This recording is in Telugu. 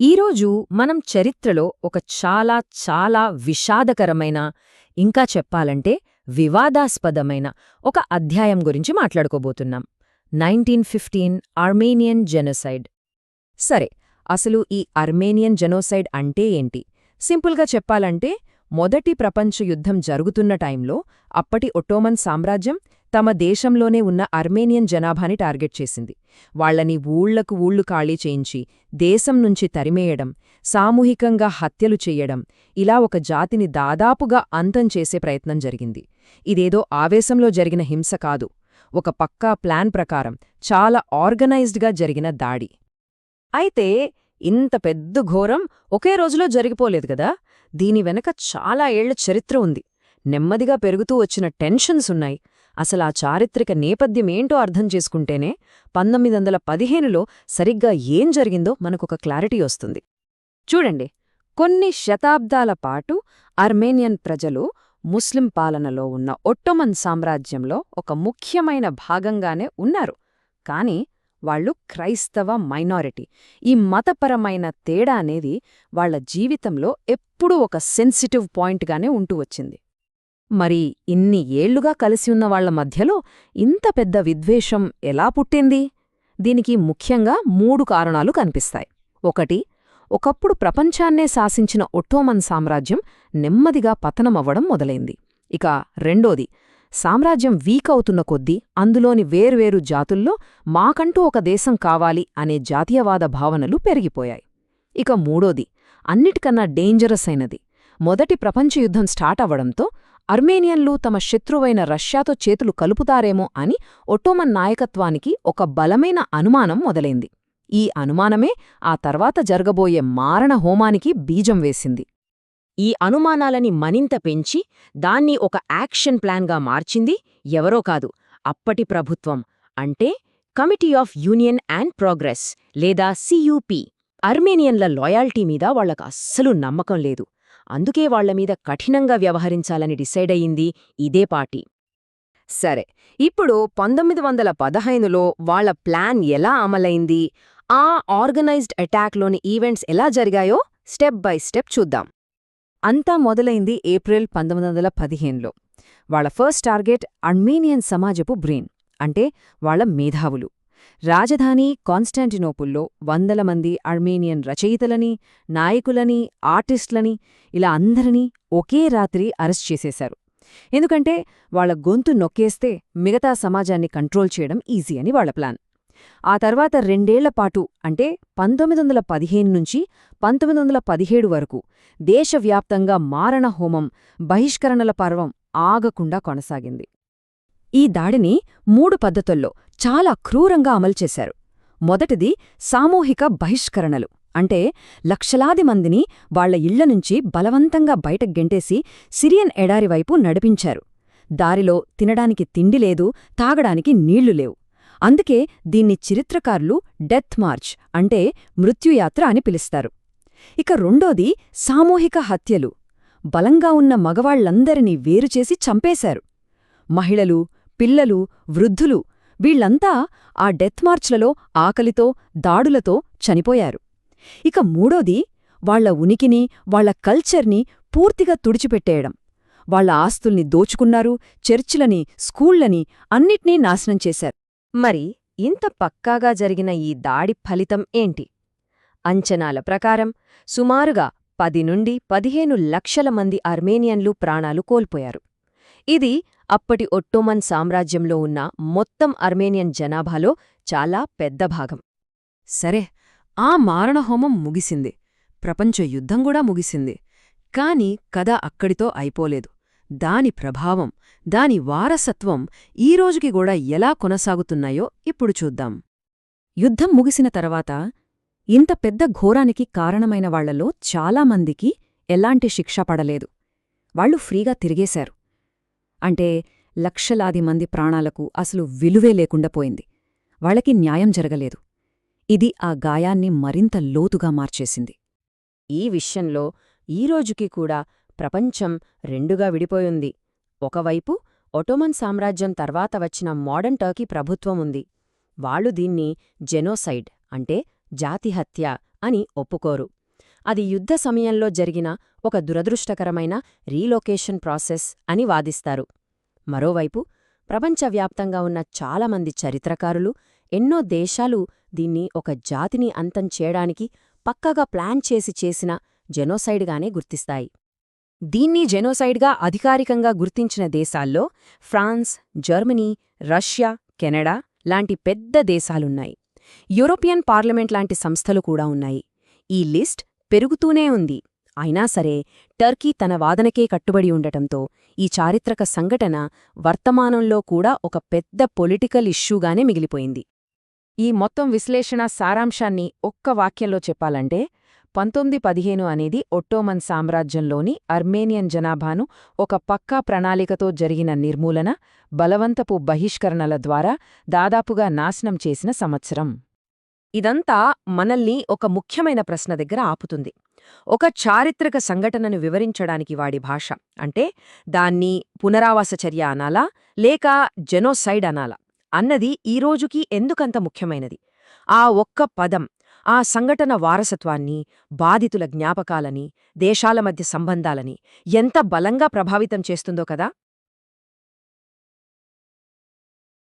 ఈరోజు మనం చరిత్రలో ఒక చాలా చాలా విషాదకరమైన ఇంకా చెప్పాలంటే వివాదాస్పదమైన ఒక అధ్యాయం గురించి మాట్లాడుకోబోతున్నాం. Nineteen fifteen Armenian genocide. సరే అసలు ఈ అర్మేనియన్ జెనోసైడ్ అంటే ఏంటి? సింపుల్గా చెప్పాలంటే మొదటి ప్రపంచ యుద్ధం జరుగుతున్న టైంలో అప్పటి ఒట్టోమన్ సామ్రాజ్యం తమ దేశంలోనే ఉన్న అర్మేనియన్ జనాభాని టార్గెట్ చేసింది. వాళ్ళని ఊళ్ళకు ఊళ్ళు ఖాళీ చేయించి దేశం నుంచి తరిమేయడం సామూహికంగా హత్యలు చెయ్యడం ఇలా ఒక జాతిని దాదాపుగా అంతం చేసే ప్రయత్నం జరిగింది. ఇదేదో ఆవేశంలో జరిగిన హింస కాదు. ఒక పక్కా ప్లాన్ ప్రకారం చాలా ఆర్గనైజ్డ్గా జరిగిన దాడి. అయితే ఇంత పెద్ద ఘోరం ఒకే రోజులో జరిగిపోలేదు కదా? దీని వెనక చాలా ఏళ్ళ చరిత్ర ఉంది. నెమ్మదిగా పెరుగుతూ వచ్చిన టెన్షన్స్ ఉన్నాయి. అసలు ఆ చారిత్రక నేపథ్యమేంటో అర్థం చేసుకుంటేనే పంతొమ్మిది వందల పదిహేనులో సరిగ్గా ఏం జరిగిందో మనకొక క్లారిటీ వస్తుంది. చూడండి కొన్ని శతాబ్దాల పాటు అర్మేనియన్ ప్రజలు ముస్లిం పాలనలో ఉన్న ఒట్టోమన్ సామ్రాజ్యంలో ఒక ముఖ్యమైన భాగంగానే ఉన్నారు. కాని వాళ్ళు క్రైస్తవ మైనారిటీ. ఈ మతపరమైన తేడా అనేది వాళ్ళ జీవితంలో ఎప్పుడూ ఒక సెన్సిటివ్ పాయింట్గానే ఉంటూ వచ్చింది. మరి ఇన్ని ఏళ్ళుగా కలిసి వాళ్ళ మధ్యలో ఇంత పెద్ద విద్వేషం ఎలా పుట్టింది? దీనికి ముఖ్యంగా మూడు కారణాలు కనిపిస్తాయి. ఒకటి ఒకప్పుడు ప్రపంచాన్నే శాసించిన ఒట్టోమన్ సామ్రాజ్యం నెమ్మదిగా పతనమవ్వడం మొదలైంది. ఇక రెండోది సామ్రాజ్యం వీక్ అవుతున్న కొద్దీ అందులోని వేర్వేరు జాతుల్లో మాకంటూ ఒక దేశం కావాలి అనే జాతీయవాద భావనలు పెరిగిపోయాయి. ఇక మూడోది అన్నిటికన్నా డేంజరస్ అయినది మొదటి ప్రపంచ యుద్ధం స్టార్ట్ అవ్వడంతో అర్మేనియన్లు తమ శత్రువైన రష్యాతో చేతులు కలుపుతారేమో అని ఒట్టోమన్ నాయకత్వానికి ఒక బలమైన అనుమానం మొదలైంది. ఈ అనుమానమే ఆ తర్వాత జరగబోయే మారణ హోమానికి బీజం వేసింది. ఈ అనుమానాలని మనింత పెంచి దాన్ని ఒక యాక్షన్ ప్లాన్గా మార్చింది ఎవరో కాదు అప్పటి ప్రభుత్వం అంటే committee of union and progress లేదా సియూపీ అర్మేనియన్ల లాయాల్టీ మీద వాళ్ళకు అస్సలు నమ్మకం లేదు. అందుకే వాళ్ళమీద కఠినంగా వ్యవహరించాలని డిసైడయింది ఇదే పార్టీ. సరే ఇప్పుడు పంతొమ్మిది వందల పదహైదులో వాళ్ళ ప్లాన్ ఎలా అమలైంది? ఆ ఆర్గనైజ్డ్ అటాక్లోని ఈవెంట్స్ ఎలా జరిగాయో స్టెప్ బై స్టెప్ చూద్దాం. అంతా మొదలైంది ఏప్రిల్ పంతొమ్మిది వందల పదిహేనులో. వాళ్ళ ఫస్ట్ టార్గెట్ అర్మేనియన్ సమాజపు బ్రెయిన్ అంటే వాళ్ళ మేధావులు. రాజధాని కాన్స్టాంటినోపుల్లో వందల మంది అర్మేనియన్ రచయితలని నాయకులని ఆర్టిస్టులని ఇలా అందరినీ ఒకే రాత్రి అరెస్ట్ చేసేశారు. ఎందుకంటే వాళ్ళ గొంతు నొక్కేస్తే మిగతా సమాజాన్ని కంట్రోల్ చేయడం ఈజీ అని వాళ్ళ ప్లాన్. ఆ తర్వాత రెండేళ్ళపాటు అంటే పంతొమ్మిది వందల పదిహేను నుంచి పంతొమ్మిది వందల పదిహేడు వరకు దేశవ్యాప్తంగా మారణ హోమం బహిష్కరణల పర్వం ఆగకుండా కొనసాగింది. ఈ దాడిని మూడు పద్ధతుల్లో చాలా క్రూరంగా అమలు చేశారు. మొదటిది సామూహిక బహిష్కరణలు. అంటే లక్షలాది మందిని వాళ్ళ ఇళ్ళనుంచి బలవంతంగా బయటకు గెంటేసి సిరియన్ ఎడారివైపు నడిపించారు. దారిలో తినడానికి తిండి లేదు తాగడానికి నీళ్ళు లేవు. అందుకే దీన్ని చరిత్రకారులు డెత్ మార్చ్ అంటే మృత్యుయాత్ర అని పిలుస్తారు. ఇక రెండోది సామూహిక హత్యలు. బలంగా ఉన్న మగవాళ్ళందరినీ వేరుచేసి చంపేశారు. మహిళలు పిల్లలు వృద్ధులు వీళ్ళంతా ఆ డెత్ మార్చ్లలో ఆకలితో దాడులతో చనిపోయారు. ఇక మూడోది వాళ్ళ ఉనికిని వాళ్ళ కల్చర్ని పూర్తిగా తుడిచిపెట్టేయడం. వాళ్ళ ఆస్తుల్ని దోచుకున్నారు చర్చిలని స్కూళ్ళని అన్నిట్నీ నాశనం చేశారు. మరి ఇంత పక్కాగా జరిగిన ఈ దాడి ఫలితం ఏంటి? అంచనాల ప్రకారం సుమారుగా పది నుండి పదిహేను లక్షల మంది అర్మేనియన్లు ప్రాణాలు కోల్పోయారు. ఇది అప్పటి ఒట్టోమన్ సామ్రాజ్యంలో ఉన్న మొత్తం అర్మేనియన్ జనాభాలో చాలా పెద్ద భాగం. సరే ఆ మారణహోమం ముగిసింది. ప్రపంచ యుద్ధం కూడా ముగిసింది. కాని కథ అక్కడితో అయిపోలేదు. దాని ప్రభావం దాని వారసత్వం ఈరోజుకి కూడా ఎలా కొనసాగుతున్నాయో ఇప్పుడు చూద్దాం. యుద్ధం ముగిసిన తర్వాత ఇంత పెద్ద ఘోరానికి కారణమైన వాళ్ళలో చాలామందికి ఎలాంటి శిక్ష పడలేదు. వాళ్ళు ఫ్రీగా తిరిగేశారు. అంటే లక్షలాది మంది ప్రాణాలకు అసలు విలువే లేకుండా పోయింది. వాళ్ళకి న్యాయం జరగలేదు. ఇది ఆ గాయాన్ని మరింత లోతుగా మార్చేసింది. ఈ విషయంలో ఈరోజుకి కూడా ప్రపంచం రెండుగా విడిపోయింది. ఒకవైపు ఒటోమన్ సామ్రాజ్యం తర్వాత వచ్చిన మోడర్న్ టర్కీ ప్రభుత్వం ఉంది. వాళ్ళు దీన్ని జెనోసైడ్ అంటే జాతిహత్య అని ఒప్పుకోరు. అది యుద్ధ సమయంలో జరిగిన ఒక దురదృష్టకరమైన రీలొకేషన్ ప్రాసెస్ అని వాదిస్తారు. మరోవైపు ప్రపంచవ్యాప్తంగా ఉన్న చాలామంది చరిత్రకారులు ఎన్నో దేశాలు దీన్ని ఒక జాతిని అంతం చేయడానికి పక్కగా ప్లాన్ చేసి చేసిన జెనోసైడ్గానే గుర్తిస్తాయి. దీన్ని జెనోసైడ్గా అధికారికంగా గుర్తించిన దేశాల్లో ఫ్రాన్స్ జర్మనీ రష్యా కెనడా లాంటి పెద్ద దేశాలున్నాయి. యూరోపియన్ పార్లమెంట్ లాంటి సంస్థలు కూడా ఉన్నాయి. ఈ లిస్ట్ పెరుగుతూనే ఉంది. అయినా సరే టర్కీ తన వాదనకే కట్టుబడి ఉండటంతో ఈ చారిత్రక సంఘటన వర్తమానంలో కూడా ఒక పెద్ద పొలిటికల్ ఇష్యూగానే మిగిలిపోయింది. ఈ మొత్తం విశ్లేషణ సారాంశాన్ని ఒక్క వాక్యంలో చెప్పాలంటే పంతొమ్మిది పదిహేను అనేది ఒట్టోమన్ సామ్రాజ్యంలోని అర్మేనియన్ జనాభాను ఒక పక్కా ప్రణాళికతో జరిగిన నిర్మూలన బలవంతపు బహిష్కరణల ద్వారా దాదాపుగా నాశనం చేసిన సంవత్సరం. ఇదంతా మనల్ని ఒక ముఖ్యమైన ప్రశ్న దగ్గర ఆపుతుంది. ఒక చారిత్రక సంఘటనను వివరించడానికి వాడి భాష. అంటే దాన్ని పునరావాస చర్య అనాలా? లేక జెనోసైడ్ అనాలా? అన్నది ఈ ఎందుకంత ముఖ్యమైనది? ఆ ఒక్క పదం ఆ సంఘటన వారసత్వాన్ని బాధితుల జ్ఞాపకాలని దేశాల మధ్య సంబంధాలని ఎంత బలంగా ప్రభావితం చేస్తుందో కదా?